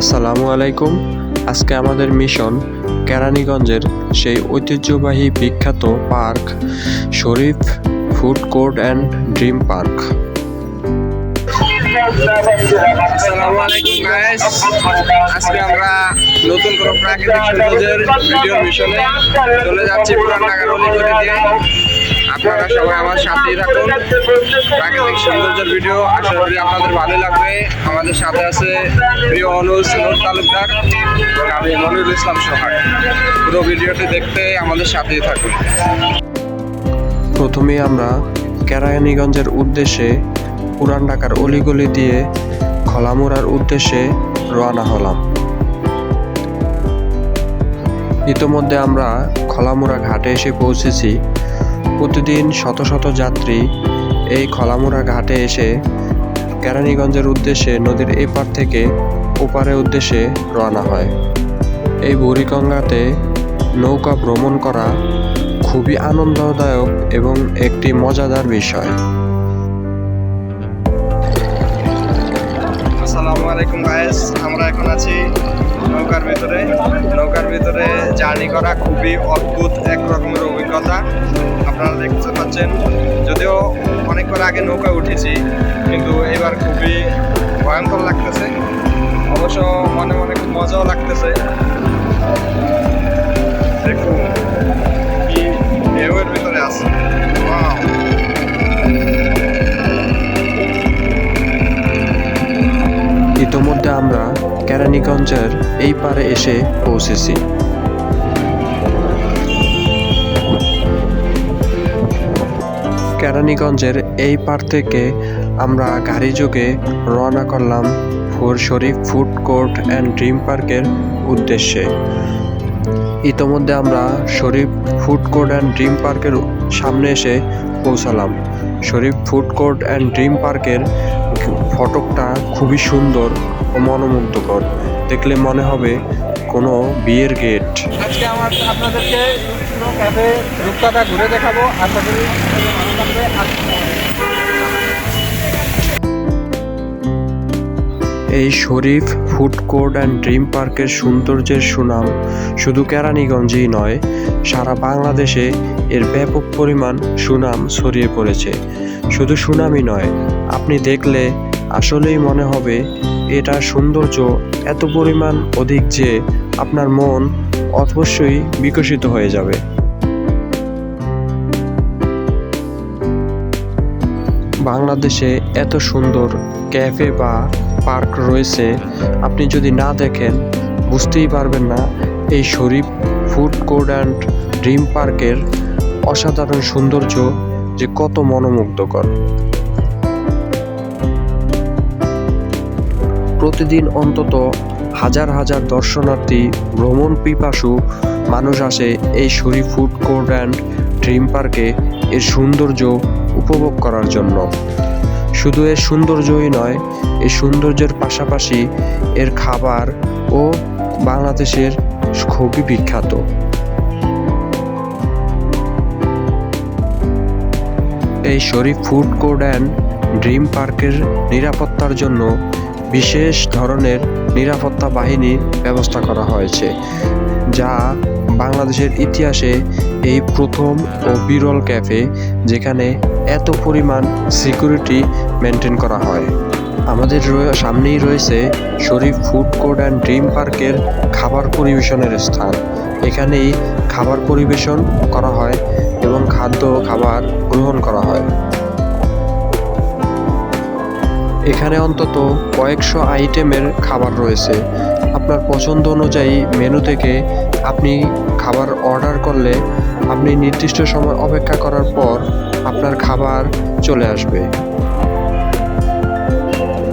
আসসালামু আলাইকুম। আজকে আমাদের মিশন কেরানীগঞ্জের সেই ঐতিহ্যবাহী বিখ্যাত park, Sharif food court and dream park. আজকে আমরা নতুন কোনো প্রাকৃতিক সৌন্দর্যের ভিডিও মিশনে চলে যাচ্ছি পুরান ঢাকার করে দিয়ে আপনারা সবাই আমার সাথেই থাকুন। প্রাকৃতিক সৌন্দর্যের ভিডিও আশা করি আপনাদের ভালো লাগবে। আমাদের সাথে আছে প্রিয় অনুজ তালুকদার আমি ইসলাম সোহাগ। পুরো ভিডিওটি দেখতে আমাদের সাথেই থাকুন। প্রথমেই আমরা কেরানীগঞ্জের উদ্দেশ্যে পুরান ঢাকার অলিগলি দিয়ে খলামুড়ার উদ্দেশ্যে রওনা হলাম। ইতোমধ্যে আমরা খলামুড়া ঘাটে এসে পৌঁছেছি। প্রতিদিন শত শত যাত্রী এই খলামুড়া ঘাটে এসে কেরানীগঞ্জের উদ্দেশ্যে নদীর এপার থেকে ওপারের উদ্দেশ্যে রওনা হয়। এই বুড়িগঙ্গাতে নৌকা ভ্রমণ করা খুবই আনন্দদায়ক এবং একটি মজাদার বিষয়। আসসালামু আলাইকুম গায়েস আমরা এখন আছি নৌকার ভিতরে। নৌকার ভিতরে জার্নি করা খুবই অদ্ভুত এক রকমের অভিজ্ঞতা। আপনারা দেখতে পাচ্ছেন, যদিও অনেকবার আগে নৌকা উঠেছি, কিন্তু এবার খুবই ভয়ঙ্কর লাগতেছে। অবশ্য মনে মনে খুব মজাও লাগতেছে। দেখুন, কি ভিতরে আছে! ইতোমধ্যে আমরা কেরানীগঞ্জের এই পারে এসে পৌঁছেছি। কেরানীগঞ্জের এই পার থেকে আমরা গাড়ি যোগে রওনা করলাম for Sharif food court and dream পার্কের উদ্দেশ্যে। ইতোমধ্যে আমরা Sharif food court and dream পার্কের সামনে এসে পৌঁছালাম। Sharif food court and dream পার্কের ফটকটা খুবই সুন্দর ও মনোমুগ্ধকর। দেখলে মনে হবে কোনো বিয়ের গেট। আজকে আমার আপনাদেরকে ক্যাফে রূপকাটা ঘুরে দেখাবো। আশা করি এই Sharif food court and dream পার্কের সৌন্দর্যের সুনাম শুধু কেরানীগঞ্জেই নয় সারা বাংলাদেশে এর ব্যাপক পরিমাণ সুনাম ছড়িয়ে পড়েছে। শুধু সুনামই নয় আপনি দেখলে আসলেই মনে হবে এটা সৌন্দর্য এত পরিমাণ অধিক যে আপনার মন অবশ্যই বিকশিত হয়ে যাবে। বাংলাদেশে এত সুন্দর ক্যাফে বা পার্ক রয়েছে, আপনি যদি না দেখেন, বুঝতেই পারবেন না এই Sharif food court and dream পার্কের অসাধারণ সৌন্দর্য যে কত মনোমুগ্ধকর। প্রতিদিন অন্তত হাজার হাজার দর্শনার্থী ভ্রমণ পিপাসু মানুষ আসে এই Sharif food court and dream পার্কে এর সৌন্দর্য উপভোগ করার জন্য। শুধু এর সৌন্দর্যই নয় এই সৌন্দর্যের পাশাপাশি এর খাবার ও বাংলাদেশের খুবই বিখ্যাত। এই Sharif food court and dream পার্কের নিরাপত্তার জন্য বিশেষ ধরনের নিরাপত্তা বাহিনীর ব্যবস্থা করা হয়েছে, যা বাংলাদেশের ইতিহাসে এই প্রথম ও বিরল ক্যাফে যেখানে এত পরিমাণ সিকিউরিটি মেনটেন করা হয়। আমাদের সামনেই রয়েছে Sharif food court and dream পার্কের খাবার পরিবেশনের স্থান। এখানেই খাবার পরিবেশন করা হয় এবং খাদ্য খাবার গ্রহণ করা হয়। এখানে অন্তত কয়েকশো আইটেমের খাবার রয়েছে। আপনার পছন্দ অনুযায়ী মেনু থেকে আপনি খাবার অর্ডার করলে আপনি নির্দিষ্ট সময় অপেক্ষা করার পর আপনার খাবার চলে আসবে।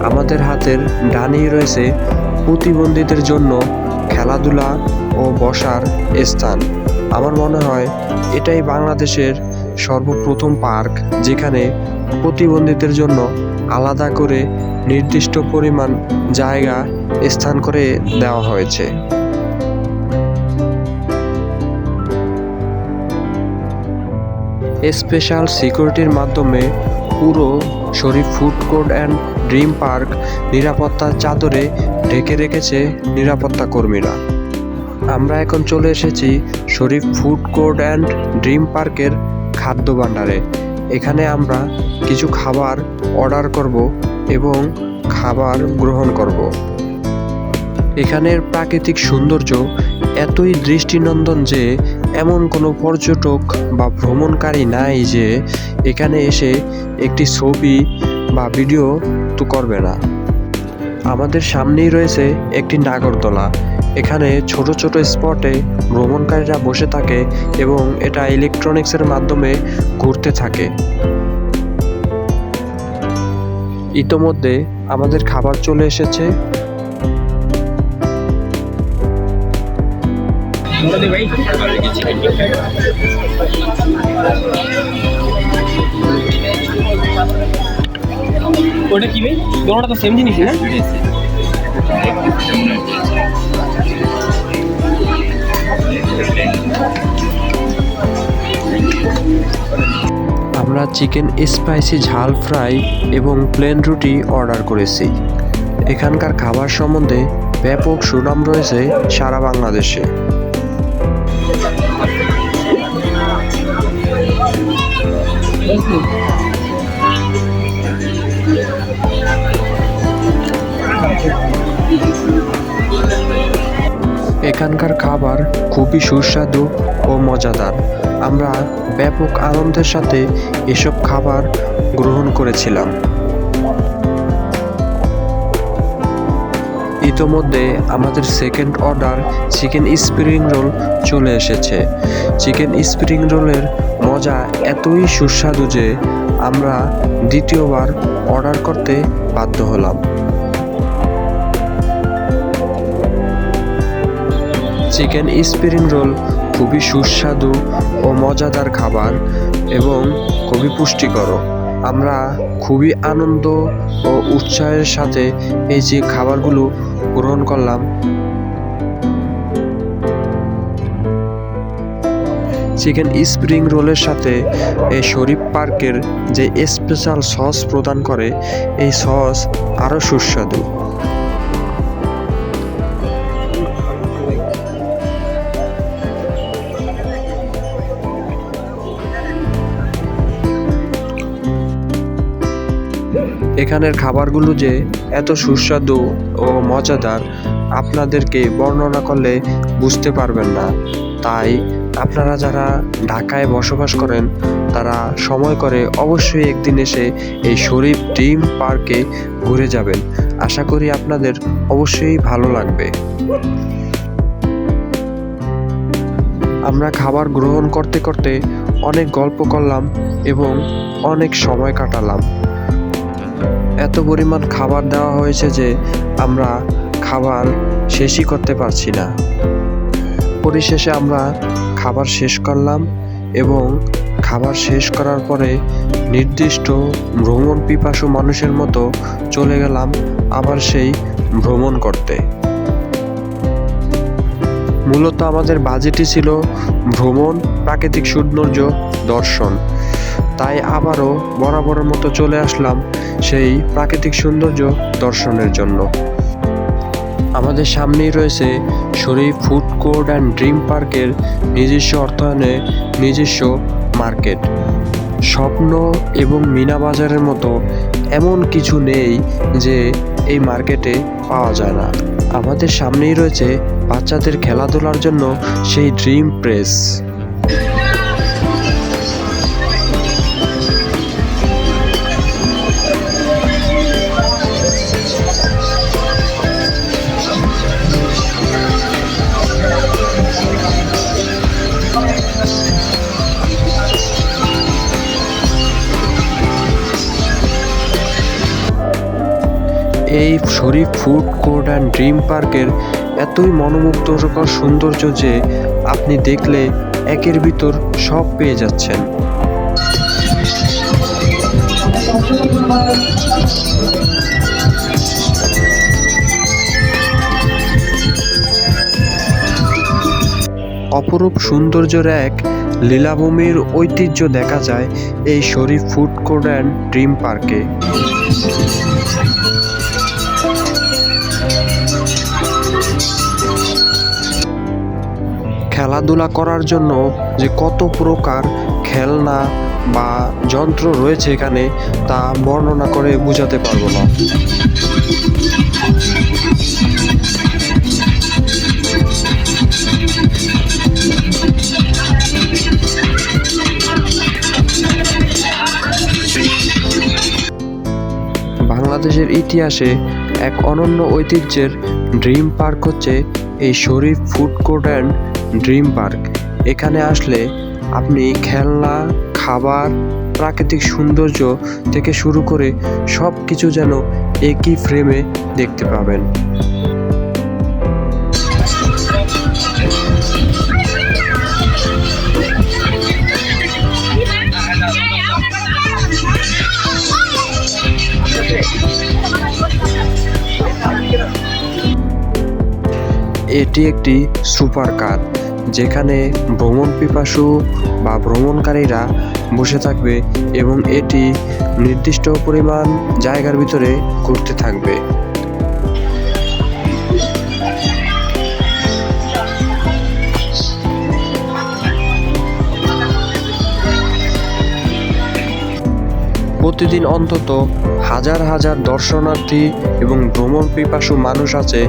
আমাদের হাতের ডানেই রয়েছে প্রতিবন্ধীদের জন্য খেলাধুলা ও বসার স্থান। আমার মনে হয় এটাই বাংলাদেশের সর্বপ্রথম পার্ক যেখানে প্রতিবন্ধীদের জন্য আলাদা করে নির্দিষ্ট পরিমাণ জায়গা স্থান করে দেওয়া হয়েছে। স্পেশাল সিকিউরিটির মাধ্যমে পুরো Sharif food court and dream park নিরাপত্তার চাদরে ঢেকে রেখেছে নিরাপত্তা কর্মীরা। আমরা এখন চলে এসেছি Sharif food court and dream পার্কের খাদ্য ভাণ্ডারে। এখানে আমরা কিছু খাবার অর্ডার করব এবং খাবার গ্রহণ করব। এখানের প্রাকৃতিক সৌন্দর্য এতই দৃষ্টিনন্দন যে এমন কোনো পর্যটক বা ভ্রমণকারী নাই যে এখানে এসে একটি ছবি বা ভিডিও তো করবে না। আমাদের সামনেই রয়েছে একটি নাগরদোলা। এখানে ছোট ছোট স্পটে ভ্রমণকারীরা বসে থাকে এবং এটা ইলেকট্রনিক্সের মাধ্যমে ঘুরতে থাকে। ইতোমধ্যে আমাদের খাবার চলে এসেছে। ওটা কি ভাই দোনোটা তো সেম জিনিস না আমরা চিকেন স্পাইসি ঝাল ফ্রাই এবং প্লেন রুটি অর্ডার করেছি। এখানকার খাবার সম্বন্ধে ব্যাপক সুনাম রয়েছে সারা বাংলাদেশে। এখানকার খাবার খুবই সুস্বাদু ও মজাদার। আমরা ব্যাপক আনন্দের সাথে এসব খাবার গ্রহণ করেছিলাম। ইতোমধ্যে আমাদের second order chicken spring roll চলে এসেছে। চিকেন স্প্রিং রোলের মজা এতই সুস্বাদু যে আমরা দ্বিতীয়বার অর্ডার করতে বাধ্য হলাম। চিকেন স্প্রিং রোল খুবই সুস্বাদু ও মজাদার খাবার এবং খুবই পুষ্টিকর। আমরা খুবই আনন্দ ও উৎসাহের সাথে এই যে খাবারগুলো গ্রহণ করলাম। চিকেন স্প্রিং রোলের সাথে এই শরীফ পার্কের যে স্পেশাল সস প্রদান করে, এই সস আরও সুস্বাদু। এখানের খাবারগুলো যে এত সুস্বাদু ও মজাদার, আপনাদেরকে বর্ণনা করলে বুঝতে পারবেন না। তাই আপনারা যারা ঢাকায় বসবাস করেন, তারা সময় করে অবশ্যই একদিন এসে এই শরীফ ডিম পার্কে ঘুরে যাবেন। আশা করি আপনাদের অবশ্যই ভালো লাগবে। আমরা খাবার গ্রহণ করতে করতে অনেক গল্প করলাম এবং অনেক সময় কাটালাম। এত পরিমাণ খাবার দেওয়া হয়েছে যে আমরা খাবার শেষই করতে পারছি না। পরিশেষে আমরা খাবার শেষ করলাম এবং খাবার শেষ করার পরে নির্দিষ্ট ভ্রমণ পিপাসু মানুষের মতো চলে গেলাম আবার সেই ভ্রমণ করতে। মূলত আমাদের বাজেটই ছিল ভ্রমণ, প্রাকৃতিক সৌন্দর্য, দর্শন। তাই আবারও বরাবরের মতো চলে আসলাম সেই প্রাকৃতিক সৌন্দর্য দর্শনের জন্য। আমাদের সামনেই রয়েছে Sharif food court and dream পার্কের নিজস্ব অর্থায়নে নিজস্ব মার্কেট। স্বপ্ন এবং মিনা বাজারের মতো এমন কিছু নেই যে এই মার্কেটে পাওয়া যায় না। আমাদের সামনেই রয়েছে বাচ্চাদের খেলাধুলার জন্য সেই ড্রিম প্রেস এই Sharif food court and dream পার্কের এতই মনোমুগ্ধকর সৌন্দর্য যে আপনি দেখলে একের ভিতর সব পেয়ে যাচ্ছেন। অপরূপ সৌন্দর্যের এক লীলাভূমির ঐতিহ্য দেখা যায় এই Sharif food court and dream পার্কে। খেলাধুলা করার জন্য যে কত প্রকার খেলনা বা যন্ত্র রয়েছে এখানে তা বর্ণনা করে বোঝাতে পারব না। বাংলাদেশের ইতিহাসে এক অনন্য ঐতিহ্যের ড্রিম পার্ক হচ্ছে এই Sharif food court and dream park. এখানে আসলে আপনি খেলনা, খাবার, প্রাকৃতিক সৌন্দর্য থেকে শুরু করে সব কিছু যেন একই ফ্রেমে দেখতে পাবেন। এটি একটি সুপার কার। যেখানে ভ্রমণ পিপাসু বা ভ্রমণকারীরা বসে থাকবে এবং এটি নির্দিষ্ট পরিমাণ জায়গার ভিতরে ঘুরতে থাকবে। প্রতিদিন অন্তত হাজার হাজার দর্শনার্থী এবং ভ্রমণ পিপাসু মানুষ আছে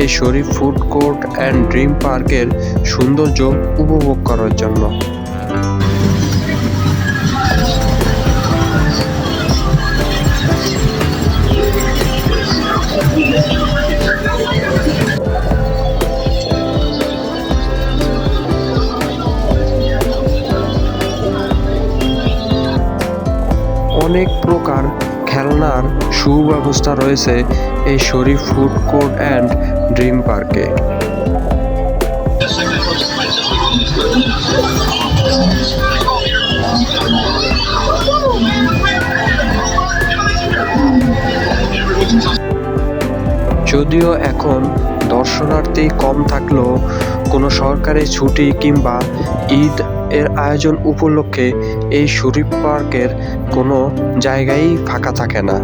এই Sharif food court and dream পার্কের সৌন্দর্য উপভোগ করার জন্য। সুব্যবস্থা রয়েছে এই Sharif food court and dream পার্কে। যদিও এখন দর্শনার্থী কম থাকলেও কোনো সরকারি ছুটি কিংবা ঈদ এর আয়োজন উপলক্ষে এই শরীফ পার্কের কোনো জায়গায় ফাঁকা থাকে না।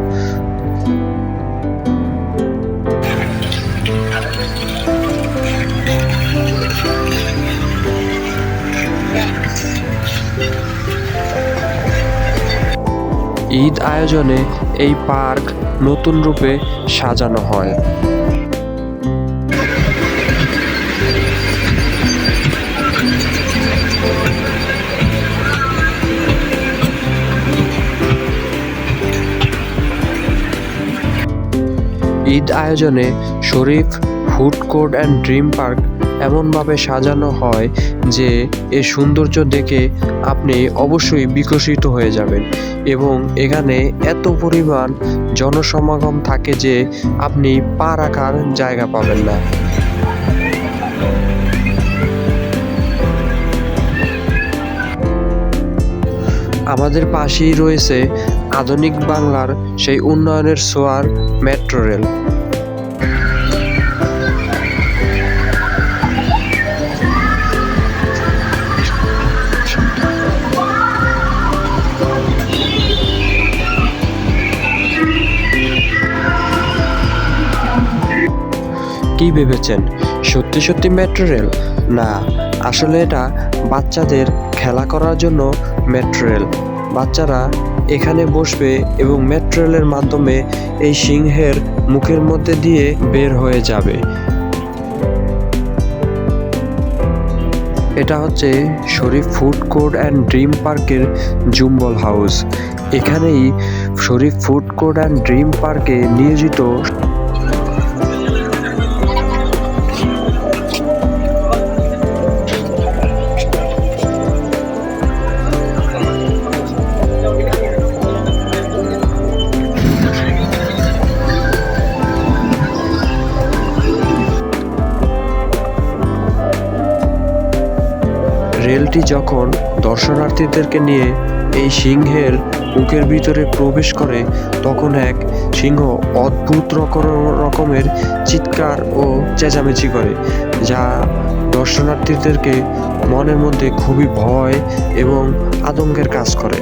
ঈদ আয়োজনে এই পার্ক নতুন রূপে সাজানো হয়। ঈদ আয়োজনে Sharif, food court and dream park এমনভাবে সাজানো হয় যে এর সৌন্দর্য দেখে আপনি অবশ্যই বিকশিত হয়ে যাবেন এবং এখানে এত পরিমাণ জনসমাগম থাকে যে আপনি পা রাখার জায়গা পাবেন না। আমাদের পাশেই রয়েছে আধুনিক বাংলার সেই উন্নয়নের সোয়ার মেট্রো রেল। কি ভেবেছেন, সত্যি সত্যি মেট্রো রেল? না, আসলে এটা বাচ্চাদের খেলা করার জন্য মেট্রো রেল। বাচ্চারা এখানে বসবে এবং মেট্রো রেলের মাধ্যমে এই সিংহের মুখের মধ্যে দিয়ে বের হয়ে যাবে। এটা হচ্ছে Sharif food court and dream পার্কের জুম্বল হাউস। এখানেই Sharif food court and dream পার্কে নিয়োজিত রেলটি যখন দর্শনার্থীদেরকে নিয়ে এই সিংহের বুকের ভিতরে প্রবেশ করে, তখন এক সিংহ অদ্ভুত রকম- রকমের চিৎকার ও চেঁচামেচি করে, যা দর্শনার্থীদেরকে মনের মধ্যে খুবই ভয় এবং আতঙ্কের কাজ করে।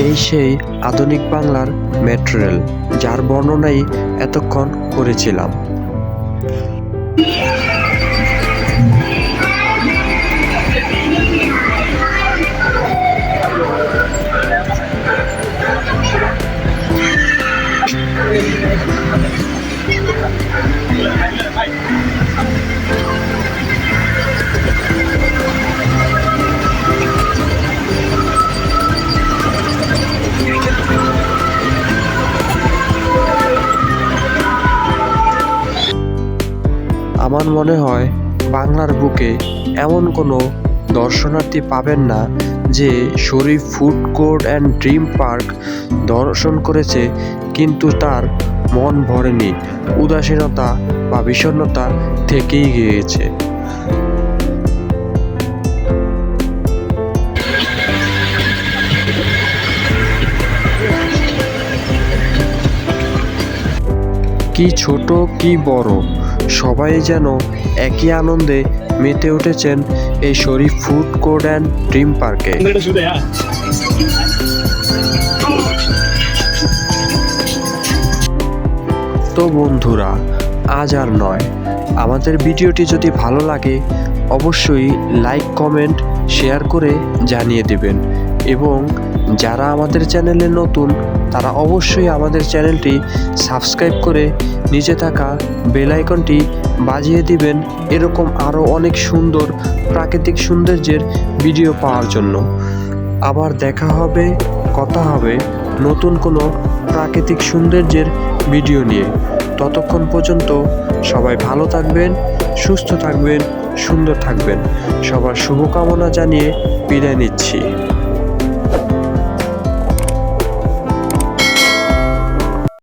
এই সেই আধুনিক বাংলার মেট্রো যার বর্ণনাই এতক্ষণ করেছিলাম। মনে হয় বাংলার বুকে এমন কোনো দর্শনার্থী পাবেন না যে Sharif food court and dream park দর্শন করেছে, কিন্তু তার মন ভরেনি। উদাসীনতা বা বিষণ্ণতা থেকেই গিয়েছে। কি ছোট, কি বড়? সবাই যেন একই আনন্দে মেতে উঠেছেন এই Sharif food court and dream পার্কে। তো বন্ধুরা, আজ আর নয়। আমাদের ভিডিওটি যদি ভালো লাগে, অবশ্যই লাইক, কমেন্ট, শেয়ার করে জানিয়ে দেবেন এবং যারা আমাদের চ্যানেলে নতুন, তারা অবশ্যই আমাদের চ্যানেলটি সাবস্ক্রাইব করে নিচে থাকা বেল আইকনটি বাজিয়ে দিবেন এরকম আরও অনেক সুন্দর প্রাকৃতিক সৌন্দর্যের ভিডিও পাওয়ার জন্য। আবার দেখা হবে, কথা হবে নতুন কোনো প্রাকৃতিক সৌন্দর্যের ভিডিও নিয়ে। ততক্ষণ পর্যন্ত সবাই ভালো থাকবেন, সুস্থ থাকবেন, সুন্দর থাকবেন। সবার শুভকামনা জানিয়ে বিদায় নিচ্ছি।